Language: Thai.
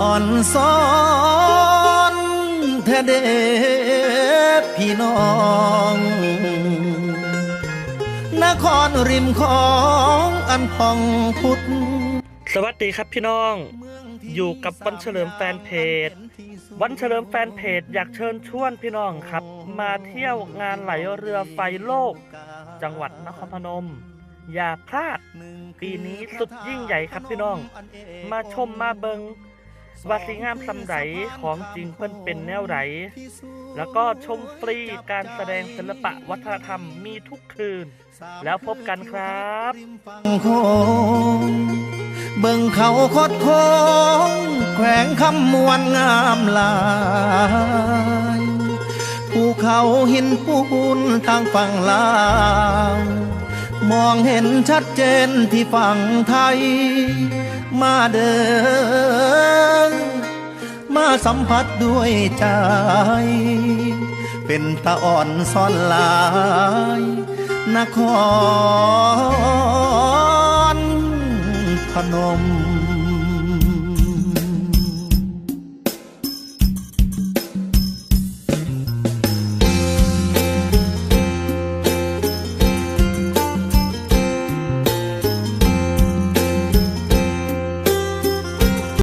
อ่อนซ้อนแท้เด้พี่น้อง นครริมของอันพองพุทธสวัสดีครับพี่น้อง อยู่กับวันเฉลิมแฟนเพจ วันเฉลิมแฟนเพจอยากเชิญชวนพี่น้องครับ มาเที่ยวงานไหลเรือไฟโลก จังหวัดนครพนมอย่าพลาด ปีนี้สุดยิ่งใหญ่ครับพี่น้อง มาชมมาเบิง ว่าสิงามสำไรของจริงเพิ่นเป็นแนวไหนแล้วก็ชมฟรีการแสดงศิลปะวัฒนธรรมมีทุกคืน แล้วพบกันครับเบิ่งเขาคดโค้งแขวงคำมวนงามลายภูเขาหินปูนทางฝั่งลาวมองเห็นชัดเจนที่ฝั่งไทย มาเดิน สัมผัสด้วยใจ เป็นตะอ่อนซ่อนลายนครพนม